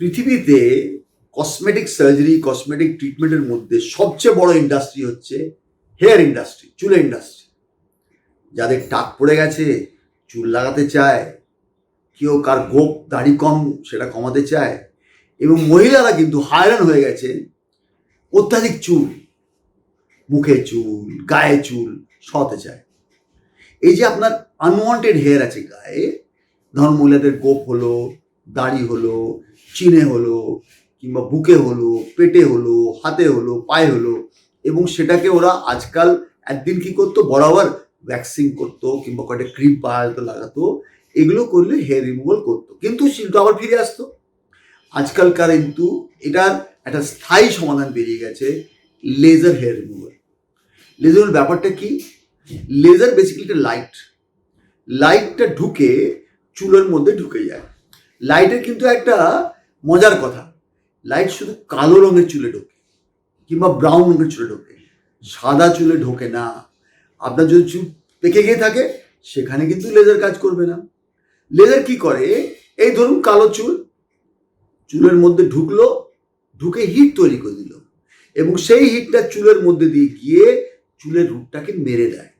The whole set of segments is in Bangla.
পৃথিবীতে কসমেটিক সার্জারি কসমেটিক ট্রিটমেন্টের মধ্যে সবচেয়ে বড় ইন্ডাস্ট্রি হচ্ছে হেয়ার ইন্ডাস্ট্রি চুলের ইন্ডাস্ট্রি যাদের টাক পড়ে গেছে, চুল লাগাতে চায়, কেউ কার গোপ দাড়ি কম, সেটা কমাতে চায়, এবং মহিলারা কিন্তু হায়রান হয়ে গেছে অত্যাধিক চুল, মুখে চুল, গায়ে চুল সতে চায়। এই যে আপনার আনওয়ান্টেড হেয়ার আছে গায়ে, ধরুন মহিলাদের গোপ হলো, দাড়ি হলো চিনে হলো কিংবা বুকে হলো, পেটে হলো, হাতে হলো, পায়ে হলো এবং সেটাকে ওরা আজকাল একদিন কি করতো? বরাবর ভ্যাকসিন করতো কিংবা কয়েকটা ক্রিম পাওয়া লাগাতো। এগুলো করলে হেয়ার রিমুভাল করতো। কিন্তু শিল্প আবার ফিরে আসতো। আজকালকার কিন্তু এটার একটা স্থায়ী সমাধান বেরিয়ে গেছে লেজার হেয়ার রিমুভাল লেজার ব্যাপারটা কি? লেজার বেসিক্যালি একটা লাইট লাইটটা ঢুকে চুলের মধ্যে ঢুকে যায়। লাইটের কিন্তু একটা মজার কথা লাইট শুধু কালো রঙের চুলে ঢোকে, কিংবা ব্রাউন রঙের চুলে ঢোকে, সাদা চুলে ঢোকে না। আপনার যদি চুল পেকে গিয়ে থাকে, সেখানে কিন্তু লেজার কাজ করবে না। লেজার কি করে? এই ধরুন কালো চুল, চুলের মধ্যে ঢুকলো, ঢুকে হিট তৈরি করে দিল, এবং সেই হিটটা চুলের মধ্যে দিয়ে গিয়ে চুলের রুটটাকে মেরে দেয়।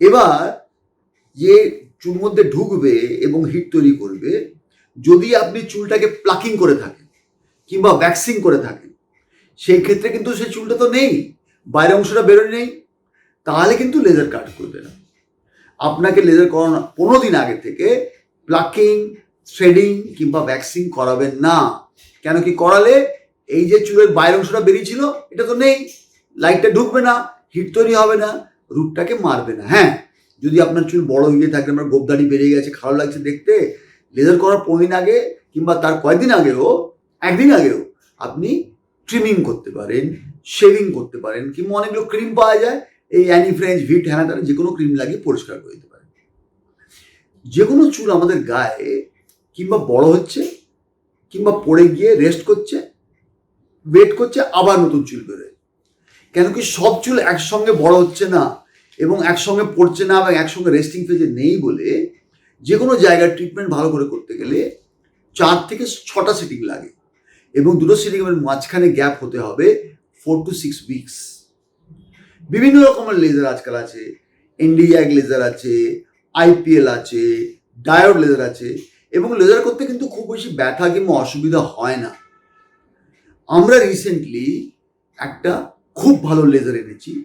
এবার, যে চুল মধ্যে ঢুকবে এবং হিট তৈরি করবে যদি আপনি চুলটাকে প্লাকিং করে থাকেন কিংবা ভ্যাক্সিং করে থাকেন সেই ক্ষেত্রে কিন্তু সেই চুলটা তো নেই, বাইরের অংশটা বেরোয় নেই, তাহলে কিন্তু লেজার কাট করবে না। আপনাকে লেজার করানো পনেরো দিন আগে থেকে প্লাকিং থ্রেডিং কিংবা ভ্যাক্সিং করাবেন না। কেন কি করালে এই যে চুলের বাইরের অংশটা বেরিয়েছিল, এটা তো নেই লাইটটা ঢুকবে না হিট তৈরি হবে না রুটটাকে মারবে না। হ্যাঁ যদি আপনার চুল বড় হয়ে থাকে, আপনার গোপদাড়ি বেরিয়ে গেছে, খারাপ লাগছে দেখতে লেজার করার পনেরো দিন আগে কিংবা তার কয়েকদিন আগেও, একদিন আগেও আপনি ট্রিমিং করতে পারেন শেভিং করতে পারেন কিংবা অনেকগুলো ক্রিম পাওয়া যায়, এই অ্যানি ফ্রেঞ্চ ভিট হ্যানা তারা যে কোনো ক্রিম লাগিয়ে পরিষ্কার করে দিতে পারেন। যে কোনো চুল আমাদের গায়ে কিংবা বড় হচ্ছে কিংবা পড়ে গিয়ে রেস্ট করছে ওয়েট করছে, আবার নতুন চুল বেরোয়। কেন কি সব চুল একসঙ্গে বড় হচ্ছে না এবং একসঙ্গে পড়ছে না এবং একসঙ্গে রেস্টিং ফেজে নেই বলে যে কোনো জায়গার ট্রিটমেন্ট ভালো করে করতে গেলে চার থেকে ছটা সিটিং লাগে এবং দুটো সিটিংয়ের মাঝখানে গ্যাপ হতে হবে ফোর টু সিক্স উইকস বিভিন্ন রকমের লেজার আজকাল আছে ইন্ডিয়াক লেজার আছে আইপিএল আছে ডায়োড লেজার আছে এবং লেজার করতে কিন্তু খুব বেশি ব্যথা কিংবা অসুবিধা হয় না। আমরা রিসেন্টলি একটা খুব ভালো লেজার এনেছি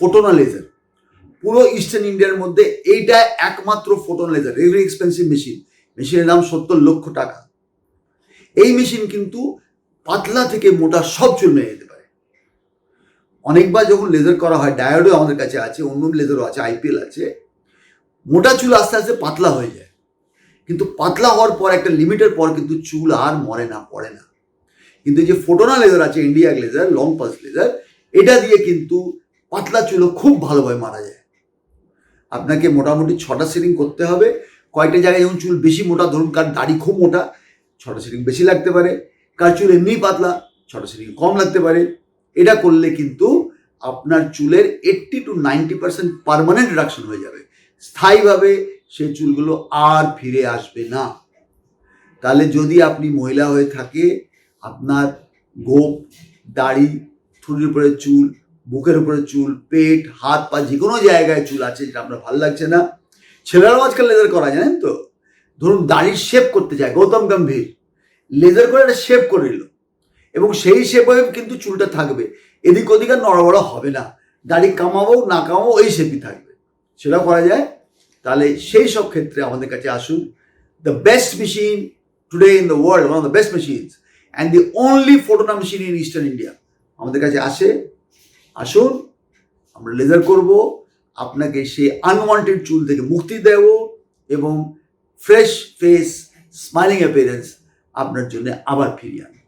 ফোটোনা লেজার পুরো ইস্টার্ন ইন্ডিয়ার মধ্যে এইটা একমাত্র photon laser very expensive machine মেশিনের দাম সত্তর লক্ষ টাকা। এই মেশিন কিন্তু পাতলা থেকে মোটা সব চুল মেরে যেতে পারে। অনেকবার যখন লেজার করা হয় ডায়োডও আমাদের কাছে আছে, অন্য লেজারও আছে আইপিএল আছে, মোটা চুল আস্তে আস্তে পাতলা হয়ে যায়। কিন্তু পাতলা হওয়ার পর, একটা লিমিটের পর কিন্তু চুল আর মরে না, পড়ে না। কিন্তু যে ফোটোনা লেজার আছে India laser long pass laser এটা দিয়ে কিন্তু পাতলা চুলও খুব ভালোভাবে মারা যায়। আপনাকে মোটামুটি ছটা সিটিং করতে হবে। কয়েকটা জায়গায় যেমন চুল বেশি মোটা, ধরুন কার দাড়ি খুব মোটা, ছটা সিটিং বেশি লাগতে পারে। কার চুল এমনি পাতলা, ছটা সিটিং কম লাগতে পারে। এটা করলে কিন্তু আপনার চুলের eighty two ninety percent permanent reduction হয়ে যাবে। স্থায়ীভাবে সেই চুলগুলো আর ফিরে আসবে না। তাহলে যদি আপনি মহিলা হয়ে থাকে, আপনার গোপ, দাড়ি থুড়ির উপরে চুল বুকের উপরে চুল, পেট, হাত, পা, যে কোনো জায়গায় চুল আছে যেটা আপনার ভালো লাগছে না। ছেলেরাও আজকাল লেজার করা, জানেন তো? ধরুন দাড়ির শেপ করতে চায়, গৌতম গম্ভীর। লেজার করে একটা শেপ করে নিল। এবং সেই শেপে কিন্তু চুলটা থাকবে। এদিক ওদিক আর নড়বড় হবে না। দাড়ি কামাবো, না কামাবো, এই শেপই থাকবে। সেটা করা যায়। তাহলে সেই সব ক্ষেত্রে আমাদের কাছে আসুন। The best machine today in the world one of the best machines and the only Fotona machine in eastern India আমাদের কাছে আসে। আসুন, আমরা লেজার করব, আপনাকে সেই আনওয়ান্টেড চুল থেকে মুক্তি দেব এবং ফ্রেশ ফেস স্মাইলিং অ্যাপিয়ারেন্স আপনার জন্য আবার ফিরিয়ে আনব।